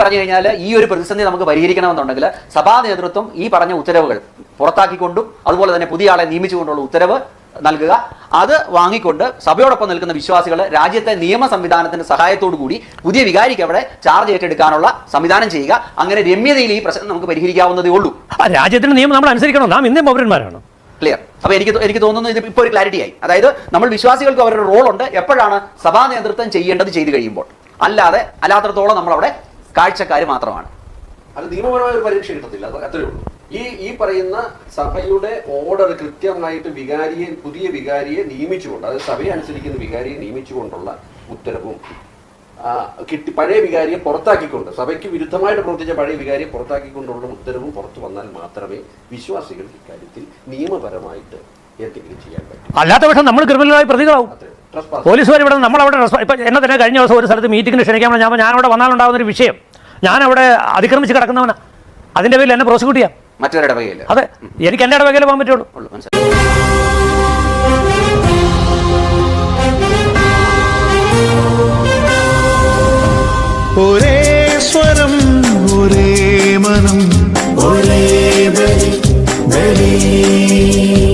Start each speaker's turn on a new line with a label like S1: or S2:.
S1: പറഞ്ഞു കഴിഞ്ഞാൽ ഈ ഒരു പ്രതിസന്ധി നമുക്ക് പരിഹരിക്കണമെന്നുണ്ടെങ്കിൽ സഭാ നേതൃത്വം ഈ പറഞ്ഞ ഉത്തരവുകൾ പുറത്താക്കിക്കൊണ്ടും അതുപോലെ തന്നെ പുതിയ ആളെ നിയമിച്ചുകൊണ്ടുള്ള ഉത്തരവ് നൽകുക. അത് വാങ്ങിക്കൊണ്ട് സഭയോടൊപ്പം നിൽക്കുന്ന വിശ്വാസികൾ രാജ്യത്തെ നിയമ സംവിധാനത്തിന്റെ സഹായത്തോടു കൂടി പുതിയ വികാരിക്ക് അവിടെ ചാർജ് ഏറ്റെടുക്കാനുള്ള സംവിധാനം ചെയ്യുക. അങ്ങനെ രമ്യതയിൽ ഈ പ്രശ്നം നമുക്ക് പരിഹരിക്കാവുന്നതേ ഉള്ളൂ.
S2: രാജ്യത്തിന്റെ നിയമം നമ്മൾ അനുസരിക്കണം? നാം ഇന്ത്യൻ പൗരന്മാരാണ്?
S1: ക്ലിയർ അപ്പൊ എനിക്ക് എനിക്ക് തോന്നുന്നു ഇത് ഇപ്പോൾ ഒരു ക്ലാരിറ്റി ആയി. അതായത് നമ്മൾ വിശ്വാസികൾക്ക് അവരുടെ റോൾ ഉണ്ട്. എപ്പോഴാണ് സഭാ നേതൃത്വം ചെയ്യേണ്ടത് ചെയ്തു കഴിയുമ്പോൾ? അല്ലാതെ അല്ലാത്തടത്തോളം നമ്മൾ അവിടെ കാഴ്ചക്കാർ മാത്രമാണ്.
S3: അത് നിയമപരമായ ഒരു പരീക്ഷ കിട്ടത്തില്ല അത് അത്രേ ഉള്ളൂ. ഈ ഈ പറയുന്ന സഭയുടെ ഓർഡർ കൃത്യമായിട്ട് വികാരിയെ പുതിയ വികാരിയെ നിയമിച്ചുകൊണ്ട് അതായത് സഭയെ അനുസരിക്കുന്ന വികാരിയെ നിയമിച്ചുകൊണ്ടുള്ള ഉത്തരവും ആ, കിട്ടി പഴയ വികാരിയെ പുറത്താക്കിക്കൊണ്ട് സഭയ്ക്ക് വിരുദ്ധമായിട്ട് പ്രവർത്തിച്ച പഴയ വികാരിയെ പുറത്താക്കിക്കൊണ്ടുള്ള ഉത്തരവും പുറത്തു വന്നാൽ മാത്രമേ വിശ്വാസികൾ ഇക്കാര്യത്തിൽ നിയമപരമായിട്ട് എന്തെങ്കിലും ചെയ്യാൻ പറ്റൂ.
S2: അല്ലാത്ത പക്ഷം നമ്മൾ ക്രിമിനലായി പ്രതികളാവും. പോലീസുകാർ ഇവിടെ നമ്മളവിടെ ഇപ്പം ഇപ്പൊ എന്നെ തന്നെ കഴിഞ്ഞ ദിവസം ഒരു സ്ഥലത്ത് മീറ്റിംഗിന് ക്ഷണിക്കാൻ ഞാൻ ഞാൻ ഞാനവിടെ വന്നാലുണ്ടാകുന്ന ഒരു വിഷയം. ഞാൻ അവിടെ അതിക്രമിച്ച് കിടക്കുന്നവനാ. അതിന്റെ പേരിൽ എന്നെ പ്രോസിക്യൂട്ട് ചെയ്യാം.
S1: മറ്റൊരു
S2: അതെ എനിക്ക് എന്റെ ഇടവകയിൽ പോകാൻ പറ്റുള്ളൂ.
S1: ഒരേ സ്വരം ഒരേ മനം ഒരേ ബലി ബലി.